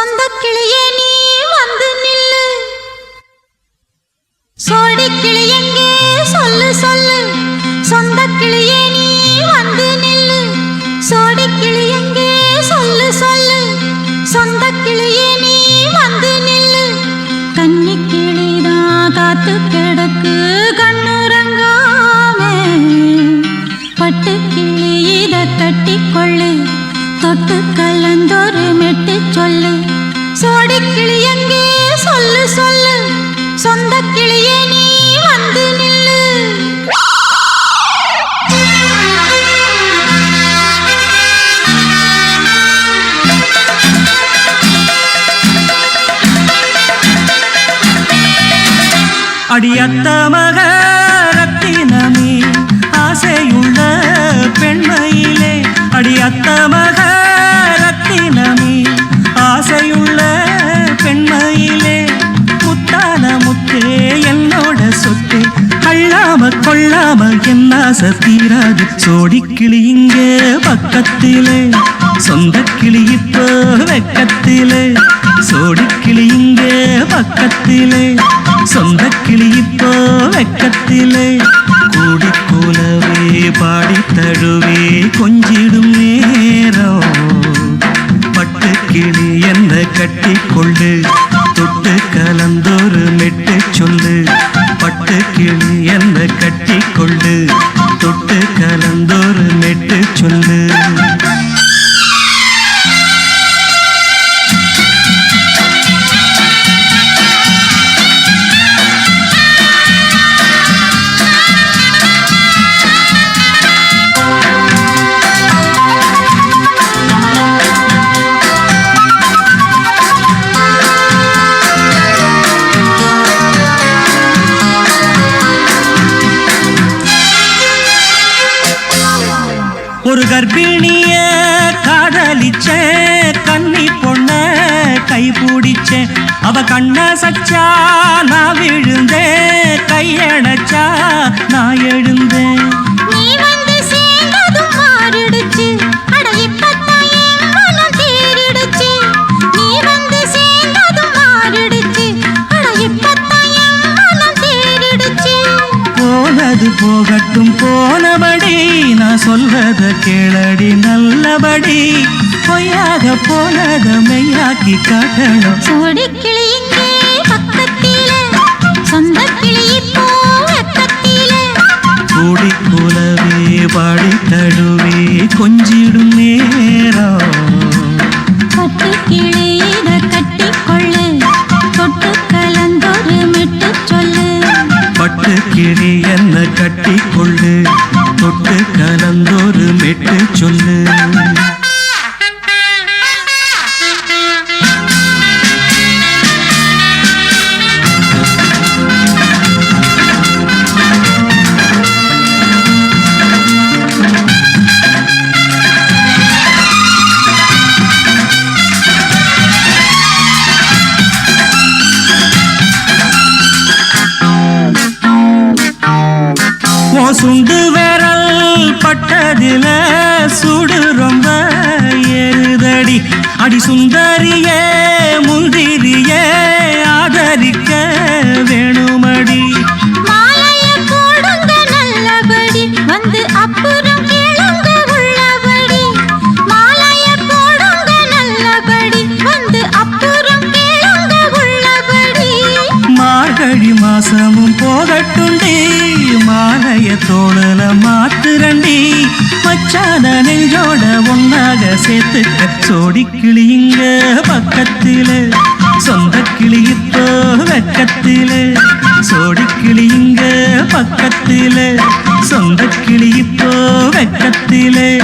சொந்த கிளியே நீ வந்து நில்லு. சோடி கிளி எங்கே? சொல்லு சொல்லு. சொந்த கிளியே நீ வந்து நில்லு. சோடி கிளி எங்கே? சொல்லு சொல்லு. சொந்த கிளியே நீ வந்து நில்லு. கன்னி கிளிதான் காத்து கிடக்கு கண்ணுறங்காமே. பட்டு கிளி இத கட்டிக்கொள்ளு. தொட்டு கலந்தொரு மெட்டு சொல்லு. சோடி கிளி எங்கே? சொல்லு சொல்லு. சொந்த கிளியே நீ வந்து நில்லு. அடியத்த மக ரத்தினமே ஆசையுள்ள பெண்மையிலே. அடியத்த மக கொள்ளாம என்ன தீராது. சோடி கிளி இங்கே பக்கத்திலே சொந்த கிளி இப்போ வெக்கத்திலே. சோடி கிளி இங்கே பக்கத்திலே சொந்த கிளி இப்போ வெக்கத்திலே. கூடி கூலவே பாடி தழுவே கொஞ்சிடும் நேரம். பட்டு கிளி என்ன கட்டி என்ன கட்டி தொட்டு கலந்தோறு மெட்டு சொல்லு. ஒரு கர்ப்பிணிய காதலிச்ச கண்ணி பொண்ண கை பிடிச்சேன் அவ கண்ண சச்சா நான் விழுந்தேன் கையடைச்சா நான் எழுந்தேன் போகட்டும் போனபடி நான் சொல்றத கேளடி நல்லபடி. பொய்யாக போனத மெய்யாக்கி காட்டணும். கலந்தொரு மெட்டு சொல்லு. சுண்டு வேற பட்டதில சுடு ரொம்ப ஏறுதடி. அடி சுந்தரியே முந்திரியே ஆதரிக்க வேணுமடி. நல்லபடி வந்து அப்புறம் மாசமும் போகட்டுண்டி பழைய தோழல மாத்துரண்டி மச்சான நெஞ்சோட ஒன்னாக சேர்த்துக்க சோடி கிளியுங்க பக்கத்தில. சொந்த கிளியிப்போ இப்போ வெக்கத்தில. சோடி கிளியுங்க பக்கத்தில. சொந்த கிளியிப்போ வெக்கத்திலே.